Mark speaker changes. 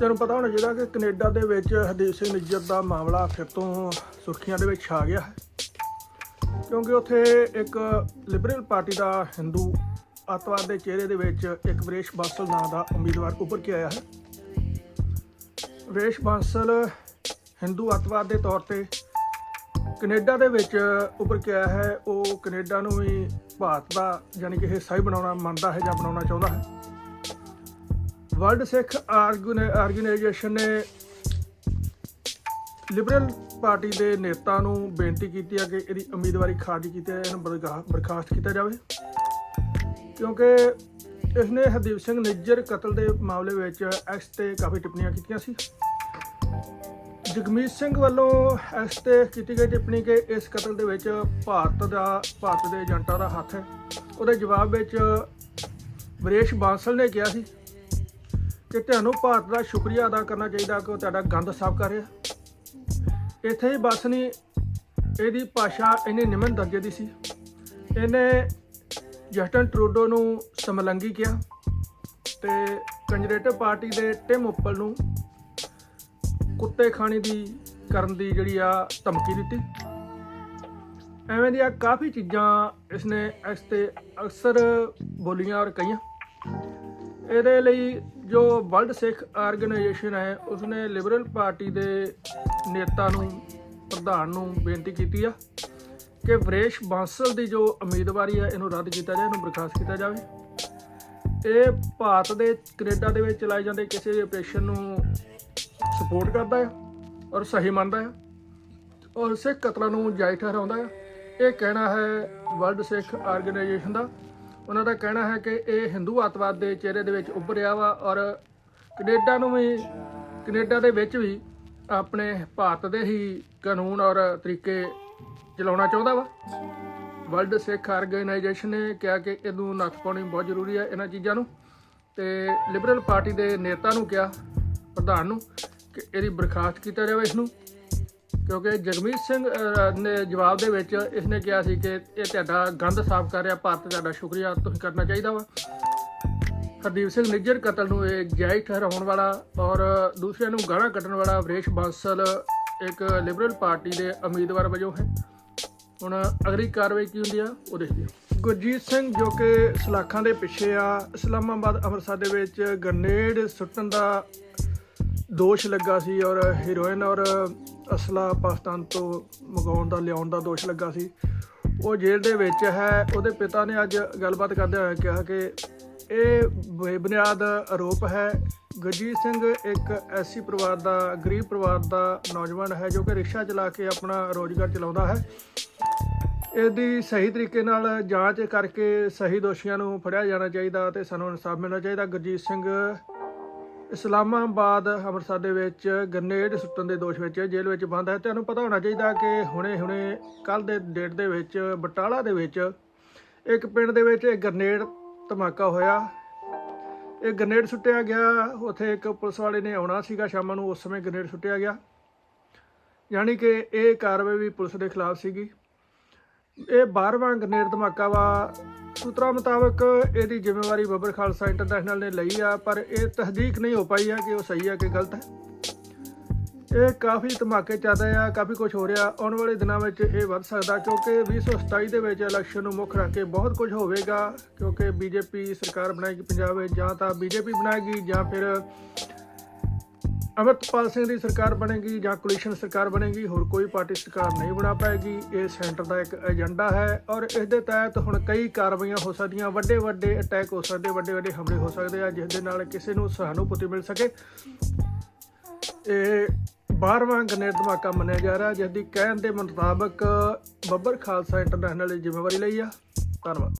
Speaker 1: ਤੈਨੂੰ ਪਤਾ ਹੋਣਾ ਚਾਹੀਦਾ ਕਿ ਕੈਨੇਡਾ ਦੇ ਵਿੱਚ ਹਰਦੀਪ ਸਿੰਘ ਨਿੱਜਰ ਦਾ ਮਾਮਲਾ ਫਿਰ ਤੋਂ ਸੁਰਖੀਆਂ ਦੇ ਵਿੱਚ ਛਾ ਗਿਆ ਹੈ। ਕਿਉਂਕਿ ਉੱਥੇ ਇੱਕ ਲਿਬਰਲ ਪਾਰਟੀ ਦਾ ਹਿੰਦੂ ਅੱਤਵਾਦ ਦੇ ਚਿਹਰੇ ਦੇ ਵਿੱਚ ਇੱਕ ਵਰੇਸ਼ ਬਾਂਸਲ ਨਾਂ ਦਾ ਉਮੀਦਵਾਰ ਉੱਭਰ ਕੇ ਆਇਆ ਹੈ। ਵਰੇਸ਼ ਬਾਂਸਲ ਹਿੰਦੂ ਅੱਤਵਾਦ ਦੇ ਤੌਰ ਤੇ ਕੈਨੇਡਾ ਦੇ ਵਿੱਚ ਉੱਭਰ ਕੇ ਆਇਆ ਹੈ। ਉਹ ਕੈਨੇਡਾ ਨੂੰ ਵੀ ਭਾਰਤ ਦਾ ਯਾਨੀ ਕਿ ਹਿੱਸਾ ਹੀ ਬਣਾਉਣਾ, ਮੰਨਦਾ ਹੈ ਜਾਂ ਬਣਾਉਣਾ ਚਾਹੁੰਦਾ ਹੈ। ਵਰਲਡ ਸਿੱਖ ਆਰਗੇਨਾਈਜੇਸ਼ਨ ਨੇ ਲਿਬਰਲ ਪਾਰਟੀ ਦੇ ਨੇਤਾ ਨੂੰ ਬੇਨਤੀ ਕੀਤੀ ਹੈ ਕਿ ਇਹਦੀ ਉਮੀਦਵਾਰੀ ਖਾਰਜ ਕੀਤੀ ਜਾਵੇ ਇਹਨੂੰ ਬਰਗਾ- ਬਰਖਾਸਤ ਕੀਤਾ ਜਾਵੇ। ਕਿਉਂਕਿ ਇਸਨੇ ਹਰਦੀਪ ਸਿੰਘ ਨਿੱਜਰ ਕਤਲ ਦੇ ਮਾਮਲੇ ਵਿੱਚ ਐਕਸ ਤੇ ਕਾਫੀ ਟਿੱਪਣੀਆਂ ਕੀਤੀਆਂ ਸੀ। ਜਗਮੀਤ ਸਿੰਘ ਵੱਲੋਂ ਐਕਸ ਤੇ ਕੀਤੀ ਗਈ ਟਿੱਪਣੀ ਕਿ ਇਸ ਕਤਲ ਦੇ ਵਿੱਚ ਭਾਰਤ ਦਾ, ਭਾਰਤ ਦੇ ਏਜੰਟਾਂ ਦਾ ਹੱਥ ਹੈ। ਉਹਦੇ ਜਵਾਬ ਵਿੱਚ ਵਰੇਸ਼ ਬਾਂਸਲ ਨੇ ਕਿਹਾ ਸੀ ਕਿ ਤੁਹਾਨੂੰ ਭਾਰਤ ਦਾ ਸ਼ੁਕਰੀਆ ਅਦਾ ਕਰਨਾ ਚਾਹੀਦਾ ਕਿ ਉਹ ਤੁਹਾਡਾ ਗੰਦ ਸਾਫ਼ ਕਰ ਰਿਹਾ। ਇੱਥੇ ਹੀ ਬਸ ਨਹੀਂ, ਇਹਦੀ ਭਾਸ਼ਾ ਇੰਨੀ ਨਿਮਨ ਦਰਜੇ ਦੀ ਸੀ। ਇਹਨੇ ਜਸਟਨ ਟਰੂਡੋ ਨੂੰ ਸਮਲੰਗੀ ਕਿਹਾ ਤੇ ਕੰਜਰੇਟਿਵ ਪਾਰਟੀ ਦੇ ਟਿਮ ਉੱਪਲ ਨੂੰ ਕੁੱਤੇ ਖਾਣੇ ਦੀ ਕਰਨ ਦੀ ਜਿਹੜੀ ਆ ਧਮਕੀ ਦਿੱਤੀ। ਐਵੇਂ ਦੀਆਂ ਕਾਫੀ ਚੀਜ਼ਾਂ ਇਸਨੇ ਇਸ ਤੇ ਅਕਸਰ ਬੋਲੀਆਂ ਔਰ ਕਹੀਆਂ। ਇਹਦੇ ਲਈ ਜੋ ਵਰਲਡ ਸਿੱਖ ਆਰਗੇਨਾਈਜੇਸ਼ਨ ਹੈ, ਉਸਨੇ ਲਿਬਰਲ ਪਾਰਟੀ ਦੇ ਨੇਤਾ ਨੂੰ, ਪ੍ਰਧਾਨ ਨੂੰ ਬੇਨਤੀ ਕੀਤੀ ਆ ਕਿ ਵਰੇਸ਼ ਬਾਂਸਲ ਦੀ ਜੋ ਉਮੀਦਵਾਰੀ ਹੈ, ਇਹਨੂੰ ਰੱਦ ਕੀਤਾ ਜਾਵੇ, ਇਹਨੂੰ ਬਰਖਾਸਤ ਕੀਤਾ ਜਾਵੇ। ਇਹ ਭਾਰਤ ਦੇ ਕੈਨੇਡਾ ਦੇ ਵਿੱਚ ਚਲਾਏ ਜਾਂਦੇ ਕਿਸੇ ਵੀ ਆਪਰੇਸ਼ਨ ਨੂੰ ਸਪੋਰਟ ਕਰਦਾ ਹੈ ਔਰ ਸਹੀ ਮੰਨਦਾ ਹੈ ਔਰ ਸਿੱਖ ਕਤਲਾਂ ਨੂੰ ਜਾਇਜ਼ ਠਹਿਰਾਉਂਦਾ ਹੈ ਇਹ ਕਹਿਣਾ ਹੈ ਵਰਲਡ ਸਿੱਖ ਆਰਗੇਨਾਈਜੇਸ਼ਨ ਦਾ। ਉਹਨਾਂ ਦਾ ਕਹਿਣਾ ਹੈ ਕਿ ਇਹ ਹਿੰਦੂ ਅੱਤਵਾਦ ਦੇ ਚਿਹਰੇ ਦੇ ਵਿੱਚ ਉੱਭਰਿਆ ਵਾ ਔਰ ਕੈਨੇਡਾ ਨੂੰ ਵੀ, ਕੈਨੇਡਾ ਦੇ ਵਿੱਚ ਵੀ ਆਪਣੇ ਭਾਰਤ ਦੇ ਹੀ ਕਾਨੂੰਨ ਔਰ ਤਰੀਕੇ ਚਲਾਉਣਾ ਚਾਹੁੰਦਾ ਵਾ। ਵਰਲਡ ਸਿੱਖ ਆਰਗੇਨਾਈਜੇਸ਼ਨ ਨੇ ਕਿਹਾ ਕਿ ਇਹਨੂੰ ਨੱਥ ਪਾਉਣੀ ਬਹੁਤ ਜ਼ਰੂਰੀ ਹੈ ਇਹਨਾਂ ਚੀਜ਼ਾਂ ਨੂੰ ਤੇ ਲਿਬਰਲ ਪਾਰਟੀ ਦੇ ਨੇਤਾ ਨੂੰ ਕਿਹਾ, ਪ੍ਰਧਾਨ ਨੂੰ, ਕਿ ਇਹਦੀ ਬਰਖਾਸਤ ਕੀਤਾ ਜਾਵੇ ਇਸ ਨੂੰ। ਕਿਉਂਕਿ ਜਗਮੀਤ ਸਿੰਘ ਨੇ ਜਵਾਬ ਦੇ ਵਿੱਚ ਇਸਨੇ ਕਿਹਾ ਸੀ ਕਿ ਇਹ ਤੁਹਾਡਾ ਗੰਦ ਸਾਫ਼ ਕਰ ਰਿਹਾ, ਭਾਰਤ ਤੁਹਾਡਾ ਸ਼ੁਕਰੀਆ, ਤੁਸੀਂ ਕਰਨਾ ਚਾਹੀਦਾ ਵਾ। ਹਰਦੀਪ ਸਿੰਘ ਨਿੱਜਰ ਕਤਲ ਨੂੰ ਇਹ ਜਾਇਜ਼ ਠਹਿਰਾਉਣ ਵਾਲਾ ਔਰ ਦੂਸਰਿਆਂ ਨੂੰ ਗਾਲਾਂ ਕੱਢਣ ਵਾਲਾ ਵਰੇਸ਼ ਬਾਂਸਲ ਇੱਕ ਲਿਬਰਲ ਪਾਰਟੀ ਦੇ ਉਮੀਦਵਾਰ ਵਜੋਂ ਹੈ। ਹੁਣ ਅਗਲੀ ਕਾਰਵਾਈ ਕੀ ਹੁੰਦੀ ਆ, ਉਹ ਦੇਖਦੇ ਹਾਂ ਗੁਰਜੀਤ ਸਿੰਘ ਜੋ ਕਿ ਸਲਾਖਾਂ ਦੇ ਪਿੱਛੇ ਆ, ਇਸਲਾਮਾਬਾਦ ਅੰਮ੍ਰਿਤਸਰ ਦੇ ਵਿੱਚ ਗ੍ਰਨੇਡ ਸੁੱਟਣ ਦਾ ਦੋਸ਼ ਲੱਗਾ ਸੀ ਔਰ ਹੀਰੋਇਨ ਔਰ ਅਸਲਾ ਪਾਕਿਸਤਾਨ ਤੋਂ ਮੰਗਾਉਣ ਦਾ, ਲਿਆਉਣ ਦਾ ਦੋਸ਼ ਲੱਗਾ ਸੀ। ਉਹ ਜੇਲ੍ਹ ਦੇ ਵਿੱਚ ਹੈ। ਉਹਦੇ ਪਿਤਾ ਨੇ ਅੱਜ ਗੱਲਬਾਤ ਕਰਦੇ ਹੋਏ ਕਿਹਾ ਕਿ ਇਹ ਬੇਬੁਨਿਆਦ ਆਰੋਪ ਹੈ। ਗੁਰਜੀਤ ਸਿੰਘ ਇੱਕ ਐਸੀ ਪਰਿਵਾਰ ਦਾ, ਗਰੀਬ ਪਰਿਵਾਰ ਦਾ ਨੌਜਵਾਨ ਹੈ, ਜੋ ਕਿ ਰਿਕਸ਼ਾ ਚਲਾ ਕੇ ਆਪਣਾ ਰੋਜ਼ਗਾਰ ਚਲਾਉਂਦਾ ਹੈ। ਇਹਦੀ ਸਹੀ ਤਰੀਕੇ ਨਾਲ ਜਾਂਚ ਕਰਕੇ ਸਹੀ ਦੋਸ਼ੀਆਂ ਨੂੰ ਫੜਿਆ ਜਾਣਾ ਚਾਹੀਦਾ ਤੇ ਸਾਨੂੰ ਇਨਸਾਫ ਮਿਲਣਾ ਚਾਹੀਦਾ। ਗੁਰਜੀਤ ਸਿੰਘ ਇਸਲਾਮਾਬਾਦ ਅੰਮ੍ਰਿਤਸਰ ਦੇ ਵਿੱਚ ਗ੍ਰਨੇਡ ਸੁੱਟਣ ਦੇ ਦੋਸ਼ ਵਿੱਚ ਜੇਲ੍ਹ ਵਿੱਚ ਬੰਦ ਹੈ। ਤੁਹਾਨੂੰ ਪਤਾ ਹੋਣਾ ਚਾਹੀਦਾ ਕਿ ਹੁਣੇ ਹੁਣੇ ਕੱਲ ਦੇ ਡੇਟ ਦੇ ਵਿੱਚ ਬਟਾਲਾ ਦੇ ਵਿੱਚ ਇੱਕ ਪਿੰਡ ਦੇ ਵਿੱਚ ਇੱਕ ਗ੍ਰਨੇਡ ਧਮਾਕਾ ਹੋਇਆ। ਇਹ ਗ੍ਰਨੇਡ ਸੁੱਟਿਆ ਗਿਆ। ਉੱਥੇ ਇੱਕ ਪੁਲਿਸ ਵਾਲੇ ਨੇ ਆਉਣਾ ਸੀਗਾ ਸ਼ਾਮਾਂ ਨੂੰ। ਉਸ ਸਮੇਂ ਗ੍ਰਨੇਡ ਸੁੱਟਿਆ ਗਿਆ। ਯਾਨੀ ਕਿ ਇਹ ਕਾਰਵਾਈ ਵੀ ਪੁਲਿਸ ਦੇ ਖਿਲਾਫ ਸੀਗੀ। ਇਹ 12ਵਾਂ ਗ੍ਰਨੇਡ ਧਮਾਕਾ ਵਾ। ਸੂਤਰਾਂ ਮੁਤਾਬਕ ਇਹਦੀ ਜ਼ਿੰਮੇਵਾਰੀ ਬੱਬਰ ਖਾਲਸਾ ਇੰਟਰਨੈਸ਼ਨਲ ਨੇ ਲਈ ਆ, ਪਰ ਇਹ ਤਸਦੀਕ ਨਹੀਂ ਹੋ ਪਾਈ ਆ ਕਿ ਉਹ ਸਹੀ ਆ ਕਿ ਗਲਤ ਹੈ। ਇਹ ਕਾਫੀ ਧਮਾਕੇ ਚੱਲ ਰਹੇ ਆ, ਕਾਫੀ ਕੁਝ ਹੋ ਰਿਹਾ। ਆਉਣ ਵਾਲੇ ਦਿਨਾਂ ਵਿੱਚ ਇਹ ਵੱਧ ਸਕਦਾ, ਕਿਉਂਕਿ 2027 ਦੇ ਵਿੱਚ ਇਲੈਕਸ਼ਨ ਨੂੰ ਮੁੱਖ ਰੱਖ ਕੇ ਬਹੁਤ ਕੁਝ ਹੋਵੇਗਾ, ਕਿਉਂਕਿ ਬੀਜੇਪੀ ਸਰਕਾਰ ਬਣਾਏਗੀ ਪੰਜਾਬ ਵਿੱਚ, ਜਾਂ ਤਾਂ ਬੀਜੇਪੀ ਬਣਾਏਗੀ, ਜਾਂ ਫਿਰ ਅਮਰਤਪਾਲ ਸਿੰਘ ਦੀ ਸਰਕਾਰ ਬਣੇਗੀ ਜਾਂ ਕੋਲੀਸ਼ਨ ਸਰਕਾਰ ਬਣੇਗੀ, ਹੋਰ ਕੋਈ ਪਾਰਟੀ ਸਰਕਾਰ ਨਹੀਂ ਬਣਾ ਪਾਏਗੀ। ਇਹ ਸੈਂਟਰ ਦਾ ਇੱਕ ਏਜੰਡਾ ਹੈ ਔਰ ਇਸ ਦੇ ਤਹਿਤ ਹੁਣ ਕਈ ਕਾਰਵਾਈਆਂ ਹੋ ਸਕਦੀਆਂ। ਵੱਡੇ ਵੱਡੇ ਅਟੈਕ ਹੋ ਸਕਦੇ ਵੱਡੇ ਵੱਡੇ ਹਮਲੇ ਹੋ ਸਕਦੇ ਆ ਜਿਸ ਦੇ ਨਾਲ ਕਿਸੇ ਨੂੰ ਸਹਾਨੂਭੂਤੀ ਮਿਲ ਸਕੇ। ਇਹ 12ਵਾਂ ਗ੍ਰਨੇਡ ਧਮਾਕਾ ਮੰਨਿਆ ਜਾ ਰਿਹਾ ਜਿਸ ਦੀ ਕਹਿਣ ਦੇ ਮੁਤਾਬਕ ਬੱਬਰ ਖਾਲਸਾ ਇੰਟਰਨੈਸ਼ਨਲ ਦੀ ਜ਼ਿੰਮੇਵਾਰੀ ਲਈ ਆ। ਧੰਨਵਾਦ।